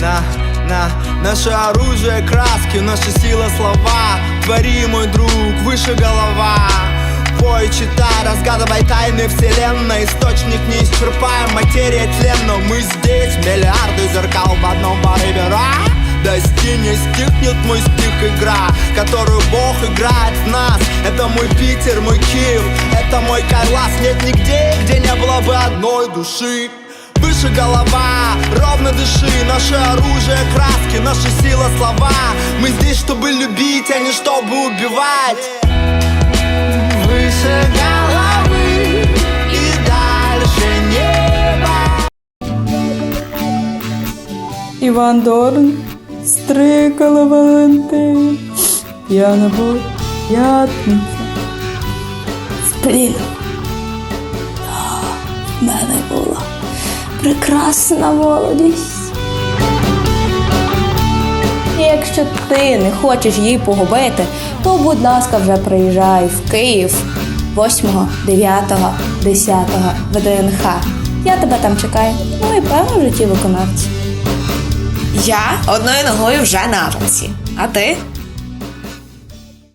на Наше оружие, краски, наша сила, слова. Твори, мой друг, выше голова. Пой, читай, разгадывай тайны вселенной. Источник неисчерпаем, материя тленна. Мы здесь, миллиарды зеркал в одном порыве Ра! Дости, не стихнет мой стих игра Которую Бог играет в нас. Это мой Питер, мой Киев Это мой Карлас Нет нигде, где не было бы одной души Выше голова, ровно дыши Наше оружие, краски, наша сила, слова. Мы здесь, чтобы любить, а не чтобы убивать. Выше головы и дальше неба. Іван Дорн, стрикала Валентин, п'яна боль, п'ятниця. Прекрасна молодість. І якщо ти не хочеш її погубити, то будь ласка, вже приїжджай в Київ 8, 9, 10 ВДНХ. Я тебе там чекаю. Ну і певно в житті виконавці. Я одною ногою вже на Атомсі. А ти?